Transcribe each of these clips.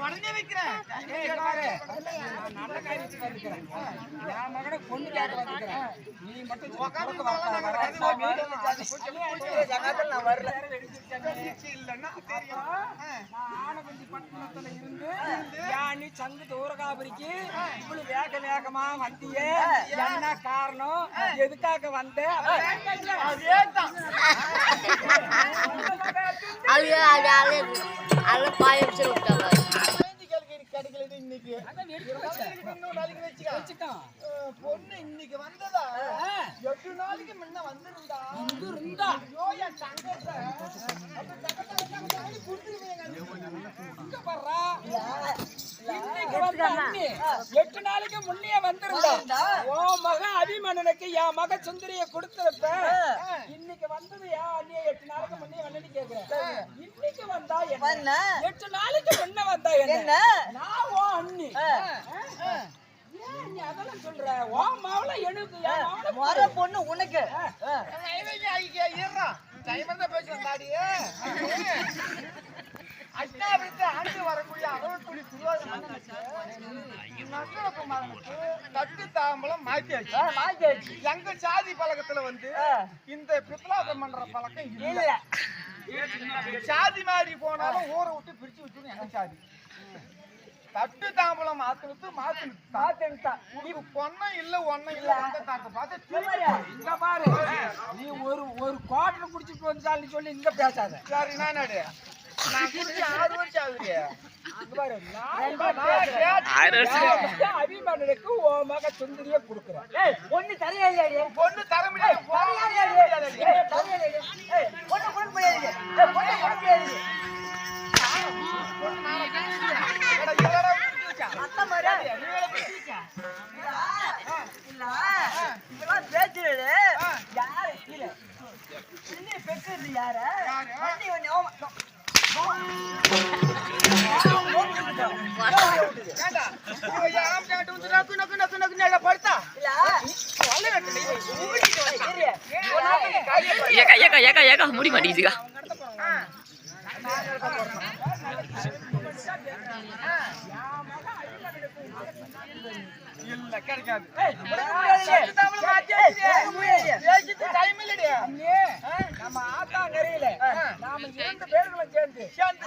உடனே வைக்கிறேன். நல்ல காரியத்துக்கு வந்துக்கிறேன். என் மகனை கேட்க. நீ மட்டும் நான் வரல. இல்லைன்னா தெரியும் பட்டணத்துல இருந்து யானி சங்கு தூரகாபுரிக்கு இவ்வளவு வேக வேகமா வந்தியே? என்ன எதுக்காக வந்த? அதேதான் அது அது அது அது பாயச்சு விட்டாங்க இன்னைக்கு. நாளைக்கு பொண்ணு இன்னைக்கு வந்ததா? எட்டு நாளைக்கு முன்ன வந்திருந்தா? இருந்தா ஐயோ என் தங்கத்தை. எட்டு நாளைக்கு முன்னே வந்திருந்தா. உன் மகன் அபிமன்னனுக்கு என் மக சுந்தரிய கொடுத்திருப்ப. இன்னைக்கு வந்தது ஏன் அண்ணிய எட்டு நாளைக்கு முன்னே வந்து கேக்குறேன். இன்னைக்கு வந்தா என்ன? எட்டு நாளைக்கு முன்ன வந்தா என்ன என்ன? நான் உன் அண்ணி ஏன் நீ அதெல்லாம் சொல்ற. உன் மவளை எனக்கு முறை பொண்ணு உனக்கு அஷ்டாவிரத்தை ஆண்டு வரக்கூடிய அறுபத்துடைய திருவாரூருக்கு தட்டு தாம்பலம் மாத்தியாச்சு. மாத்தியாச்சு. எங்க சாதி பழக்கத்துல வந்து. இந்த பித்தலாட்டம் பண்ற பழக்கம் இல்ல. இல்ல சாதி மாறி போனாலும் ஊரை விட்டு பிரிச்சு வச்சுடும் எங்க சாதி? தட்டு தாம்பலம் மாத்துனது மாத்துனது மாத்தின்ட்டா. நீ பொண்ணும் இல்ல ஒண்ணும் இல்ல அந்த தாக்க பார்த்து இங்க பாரு. நீ ஒரு ஒரு குவார்டர் குடிச்சிட்டு வந்தாலும் சொல்லி இங்க பேசாத. சரி நானு நான் குடிச்சு ஆறு வருஷம் ஆகுது உன் மக சுந்தரிய கொடுக்குறேன். ஏய், பொண்ணு தரையா இல்லையாடி? பொண்ணு தர முடியாது. இரு. ஏக்கா ஏக்கா ஏக்கா ஏக்கா முடி மாட்டேங்குதுக்கா இல்ல கிடைக்காது நம்ம ஆத்தா நிறையில நாம இரண்டு பேர்களும் சேர்ந்து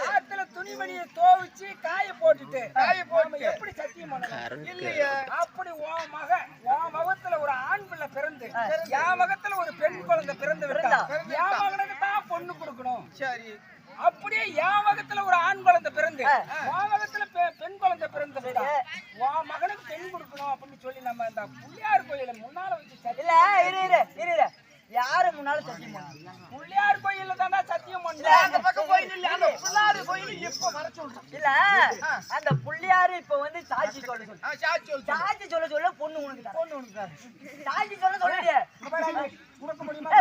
ஆத்துல துணிமணியை துவைச்சு காய போட்டுட்டு காய போட்டு. எப்படி சத்தியம் பண்ணணும்? இல்லையே அப்படி உன் மக உன் மகத்துல ஒரு ஆண் பிள்ளை பிறந்து என் மகத்துல ஒரு பெண் குழந்தை பிறந்து விட்டா என் மகனுக்கு தான் பொண்ணு கொடுக்கணும்? சரி. அப்படியே என் மகத்துல ஒரு ஆண் குழந்தை பிறந்து உன் மகத்துல பெண் குழந்தை பிறந்து விட்டா உன் மகனுக்கு பெண் கொடுக்கணும் அப்படின்னு சொல்லி நம்ம இந்த புள்ளியார் கோயில முன்னால வச்சு சத்தியம் இல்ல இரு இரு இரு இரு யாரு முன்னாலும் சத்தியம் பண்ணு புள்ளியார் கோயில்ல தானே சத்தியம் இல்ல, பண்ண அந்த பக்கம் இல்ல அந்த பிள்ளாறு கோயில் இப்ப வர சொல்றேன் இல்ல அந்த புள்ளியாரு இப்ப வந்து சாட்சி சொல்ல சொல்லு. சாட்சி சொல்லு சொல்ல. பொண்ணு உனக்கு. பொண்ணு உனக்கு. சாட்சி சொல்ல முடியுமா?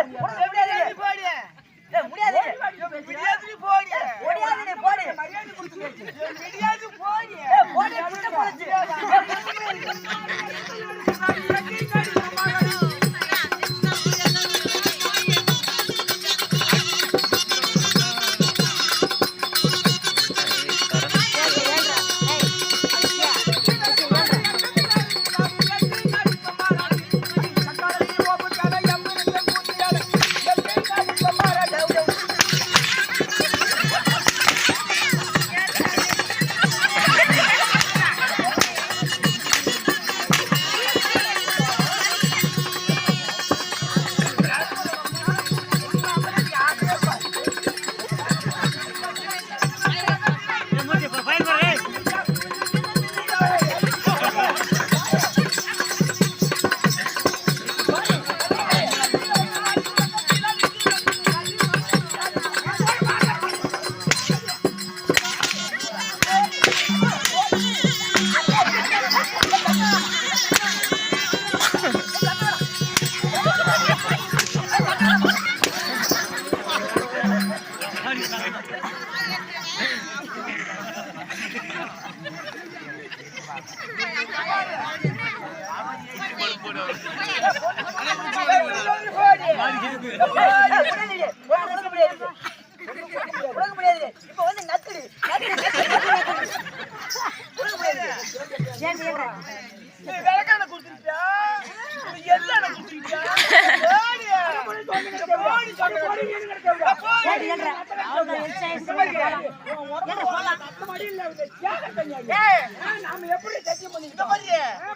நாம எப்படி சத்தியம் பண்ணிக்கிட்டோம்?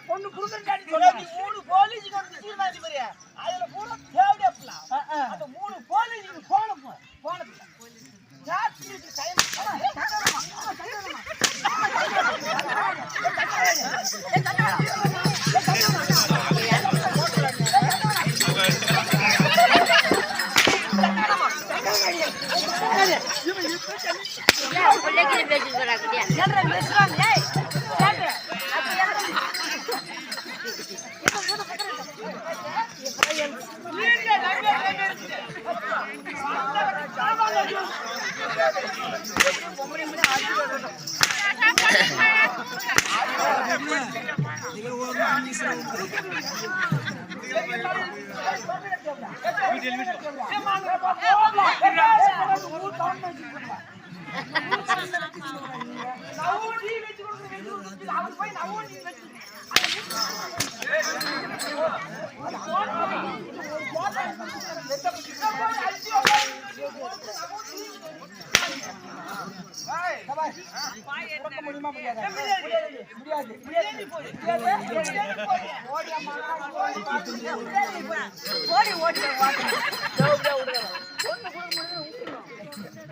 பொண்ணு குடுக்கறேன் மூணு போலீஸ் வந்து நத்துடி. ஏன் பிள்ளைக்கு முடியாது ஓடி ஓடி